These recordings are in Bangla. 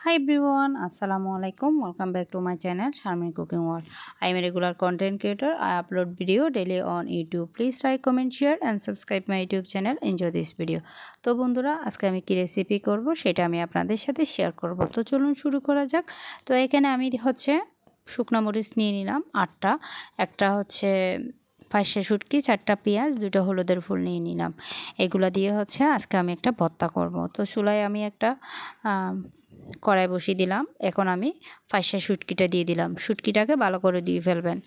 Everyone, Assalamu alaikum. Welcome back to my channel Sharmin Cooking World. I am a regular content creator. I upload video daily on YouTube. Please like, comment, share and subscribe my YouTube channel. Enjoy this video. তো বন্ধুরা আজকে আমি কি রেসিপি করব সেটা আমি আপনাদের সাথে শেয়ার করব তো চলুন শুরু করা যাক তো এখানে আমি হচ্ছে শুকনো মরিচ নিয়ে নিলাম আটটা একটা হচ্ছে পাঁচশো শুটকি, চারটা পেঁয়াজ দুটো হলুদের ফুল নিয়ে নিলাম। এগুলো দিয়ে হচ্ছে আজকে আমি একটা ভর্তা করব। তো চুলায় আমি একটা কড়াই বসিয়ে দিলাম। এখন আমি পাঁচশো শুটকিটা দিয়ে দিলাম। শুটকিটাকে ভালো করে দিয়ে ফেলবেন।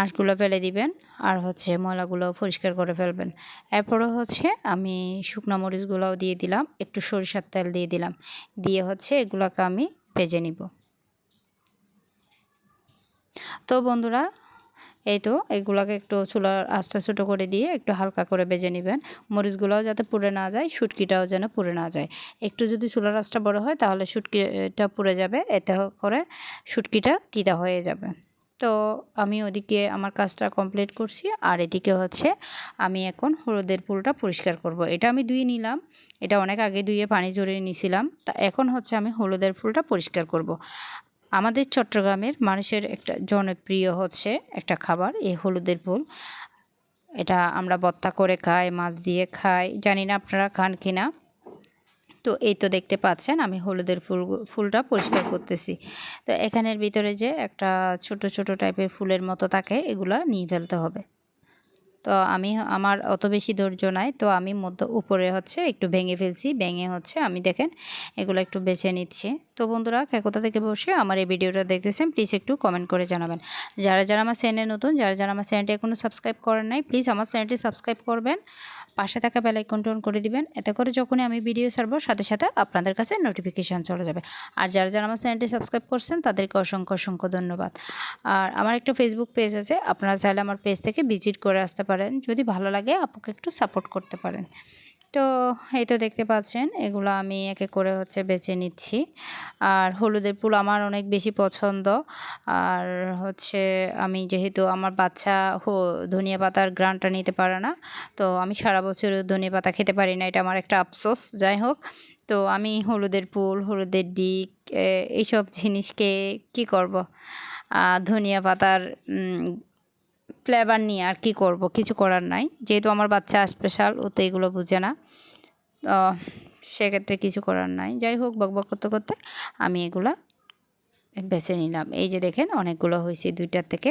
আঁশগুলো ফেলে দিবেন আর হচ্ছে ময়লাগুলো পরিষ্কার করে ফেলবেন। এরপরে হচ্ছে আমি শুকনো মরিচগুলোও দিয়ে দিলাম। একটু সরিষার তেল দিয়ে দিলাম। দিয়ে হচ্ছে এগুলোকে আমি ভেজে নিব। তো বন্ধুরা এই তো, এগুলোকে একটু চুলার আস্তে ছোটো করে দিয়ে একটু হালকা করে বেজে নেবেন মরিচগুলোও যাতে পুড়ে না যায়, শুটকিটাও যেন পুড়ে না যায় একটু যদি চুলার আঁচটা বড় হয়, তাহলে শুটকিটা পুড়ে যাবে, এতে করে শুটকিটা তিতা হয়ে যাবে তো আমি ওদিকে আমার কাজটা কমপ্লিট করছি, আর এদিকে হচ্ছে আমি এখন হলুদের ফুলটা পরিষ্কার করব। এটা আমি ধুয়ে নিলাম, এটা অনেক আগে ধুয়ে পানি জড়িয়ে নিয়েছিলাম তা এখন হচ্ছে আমি হলুদের ফুলটা পরিষ্কার করব। আমাদের চট্টগ্রামের মানুষের একটা জনপ্রিয় হচ্ছে একটা খাবার, এই হলুদের ফুল এটা আমরা বত্তা করে খাই, মাছ দিয়ে খাই। জানি না আপনারা খান কি না। তো এই তো দেখতে পাচ্ছেন, আমি হলুদের ফুল, ফুলটা পরিষ্কার করতেছি। তো এখানের ভিতরে যে একটা ছোট ছোট টাইপের ফুলের মতো থাকে, এগুলা নিয়ে ফেলতে হবে। তো আমি আমার অত বেশি ধৈর্য নাই। তো আমি মধ্যে, উপরে হচ্ছে একটু ভেঙে ফেলছি, ভেঙে হচ্ছে আমি দেখেন এগুলো একটু বেছে নিচ্ছি। তো বন্ধুরা কোথা থেকে বসে আমার এই ভিডিওটা দেখতেছেন প্লিজ একটু কমেন্ট করে জানাবেন। যারা যারা আমার চ্যানেল নতুন, যারা যারা আমার চ্যানেলটি এখনও সাবস্ক্রাইব করেন নাই প্লিজ আমার চ্যানেলটি সাবস্ক্রাইব করবেন। পাশে থাকা বেলাইকনটি অন করে দিবেন। এতে করে যখনই আমি ভিডিও ছাড়বো, সাথে সাথে আপনাদের কাছে নোটিফিকেশান চলে যাবে। আর যারা যারা আমার চ্যানেলটি সাবস্ক্রাইব করছেন, তাদেরকে অসংখ্য অসংখ্য ধন্যবাদ। আর আমার একটা ফেসবুক পেজ আছে, আপনারা চাইলে আমার পেজ থেকে ভিজিট করে আসতে পারেন। যদি ভালো লাগে, আপুকে একটু সাপোর্ট করতে পারেন। তো এই তো দেখতে পাচ্ছেন, এগুলো আমি একে করে হচ্ছে বেছে নিচ্ছি। আর হলুদের ফুল আমার অনেক বেশি পছন্দ। আর হচ্ছে আমি যেহেতু আমার বাচ্চা হো, ধনিয়া পাতার গ্রানটা নিতে পারে না, তো আমি সারা বছর ধনিয়া পাতা খেতে পারি না, এটা আমার একটা আফসোস। যাই হোক, তো আমি হলুদের ফুল, হলুদের ডিক এইসব জিনিসকে কি করব? ধনিয়া পাতার ফ্লেভার নিয়ে আর কি করব, কিছু করার নাই। যেহেতু আমার বাচ্চা স্পেশাল ও তো এগুলো বুঝে না। তো সেক্ষেত্রে কিছু করার নাই। যাই হোক, বক বক করতে করতে আমি এগুলা বেছে নিলাম। এই যে দেখেন, অনেকগুলো হয়েছে দুইটার থেকে।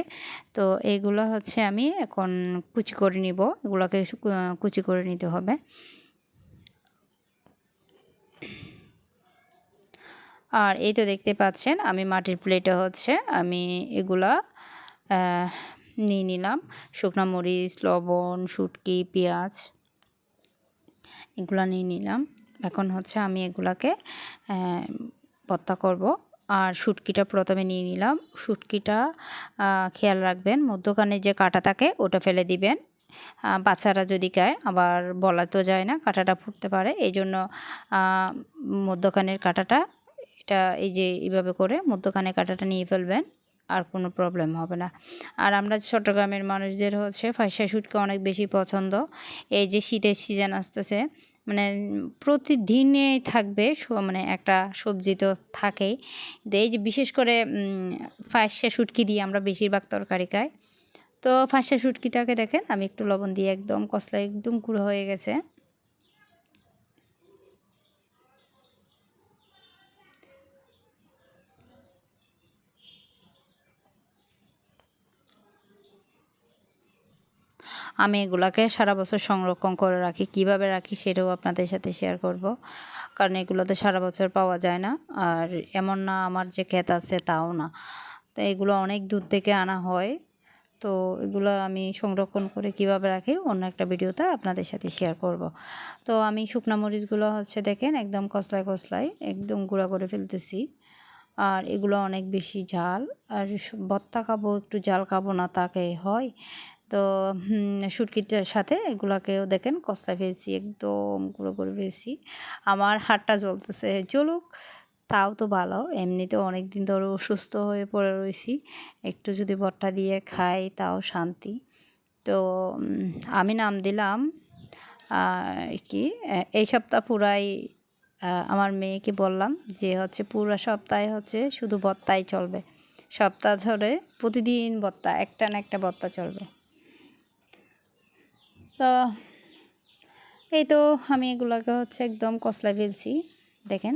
তো এইগুলো হচ্ছে আমি এখন কুচি করে নিব। এগুলোকে কুচি করে নিতে হবে। আর এই তো দেখতে পাচ্ছেন, আমি মাটির প্লেটে হচ্ছে আমি এগুলা নিয়ে নিলাম। শুকনো মরিচ, লবণ, শুটকি, পেঁয়াজ এগুলো নিয়ে নিলাম। এখন হচ্ছে আমি এগুলাকে পত্তা করব। আর শুটকিটা প্রথমে নিয়ে নিলাম। শুটকিটা খেয়াল রাখবেন, মধ্যখানে যে কাটা থাকে ওটা ফেলে দিবেন। বাচ্চারা যদি খায়, আবার বলা তো যায় না কাঁটাটা ফুটতে পারে। এই জন্য মধ্যখানের কাঁটাটা, এটা এই যে এইভাবে করে মধ্যখানে কাঁটাটা নিয়ে ফেলবেন। আর কোনো প্রবলেম হবে না। আর আমরা চট্টগ্রামের মানুষদের হচ্ছে ফাইসা শুটকে অনেক বেশি পছন্দ। এই যে শীতের সিজন আসতেছে মানে প্রতিদিনে থাকবে মানে একটা সবজি তো থাকেই। এই যে বিশেষ করে ফাঁসা শুটকি দিয়ে আমরা বেশিরভাগ তরকারি খাই। তো ফাঁসা শুটকিটাকে দেখেন, আমি একটু লবণ দিয়ে একদম কসলা একদম গুঁড়ো হয়ে গেছে। আমি এগুলাকে সারা বছর সংরক্ষণ করে রাখি। কীভাবে রাখি সেটাও আপনাদের সাথে শেয়ার করব। কারণ এগুলো তো সারা বছর পাওয়া যায় না। আর এমন না আমার যে ক্ষেত আছে তাও না। তো এগুলো অনেক দূর থেকে আনা হয়। তো এগুলো আমি সংরক্ষণ করে কীভাবে রাখি অন্য একটা ভিডিওতে আপনাদের সাথে শেয়ার করব। তো আমি শুকনা মরিচগুলো হচ্ছে দেখেন একদম কসলায় কসলায় একদম গুঁড়া করে ফেলতেছি। আর এগুলো অনেক বেশি ঝাল। আর ভর্তা খাব, একটু ঝাল খাব না তাকে হয়। তো শুটকিটার সাথে এগুলাকেও দেখেন কষা ফেলছি, একদম গুঁড়ো করে ফেলছি। আমার হাতটা জ্বলতেছে, চলুক, তাও তো ভালো, এমনিতে অনেক দিন ধরে অসুস্থ হয়ে পড়ে রয়েছি একটু যদি বট্টা দিয়ে খাই তাও শান্তি। তো আমি নাম দিলাম কি এই সপ্তাহ পুরাই আমার মেয়েকে বললাম যে হচ্ছে পুরো সপ্তাহে হচ্ছে শুধু ভর্তাই চলবে। সপ্তাহ ধরে প্রতিদিন ভর্তা, একটা না একটা ভর্তা চলবে। তো এই তো আমি এগুলোকে হচ্ছে একদম কষলা ফেলছি, দেখেন।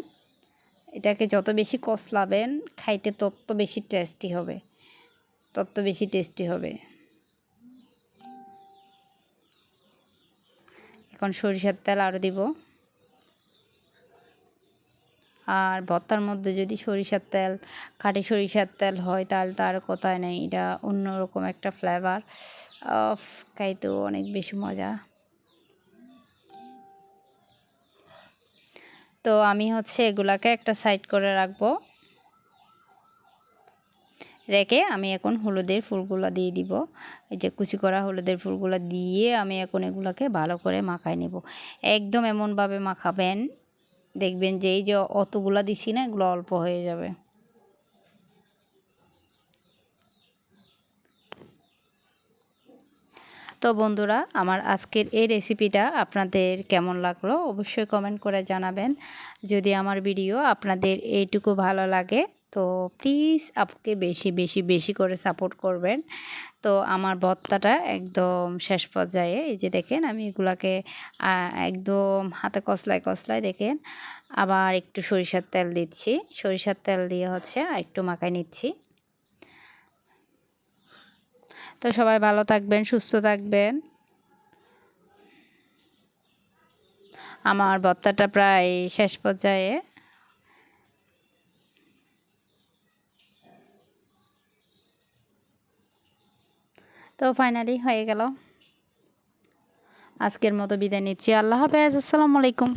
এটাকে যত বেশি কষলাবেন খাইতে তত বেশি টেস্টি হবে, তত বেশি টেস্টি হবে। এখন সরিষার তেল আরও দিব। আর ভর্তার মধ্যে যদি সরিষার তেল খাঁটি সরিষার তেল হয়, তাহলে তার কথাই নেই। এটা অন্যরকম একটা ফ্লেভার খাইতেও অনেক বেশি মজা। তো আমি হচ্ছে এগুলাকে একটা সাইড করে রাখব। রেখে আমি এখন হলুদের ফুলগুলো দিয়ে দিব। এই যে কুচি করা হলুদের ফুলগুলো দিয়ে আমি এখন এগুলাকে ভালো করে মাখাই নেব। একদম এমনভাবে মাখাবেন দেখবেন যে এই যে অতগুলা দিছি না, এগুলো অল্প হয়ে যাবে। তো বন্ধুরা, আমার আজকের এই রেসিপিটা আপনাদের কেমন লাগল অবশ্যই কমেন্ট করে জানাবেন। যদি আমার ভিডিও আপনাদের এইটুকু ভালো লাগে তো প্লিজ আপুকে বেশি বেশি বেশি করে সাপোর্ট করবেন। তো আমার ভর্তাটা একদম শেষ পর্যায়ে, এই যে দেখেন আমি এগুলাকে একদম হাতে কসলায় কসলায় দেখেন, আবার একটু সরিষার তেল দিচ্ছি। সরিষার তেল দিয়ে হচ্ছে একটু মাখাই নিচ্ছি। তো সবাই ভালো থাকবেন, সুস্থ থাকবেন। আমার ভর্তাটা প্রায় শেষ পর্যায়ে। তো ফাইনালি হয়ে গেল। আজকের মতো বিদায় নিচ্ছি। আল্লাহ হাফেজ। আসসালামু আলাইকুম।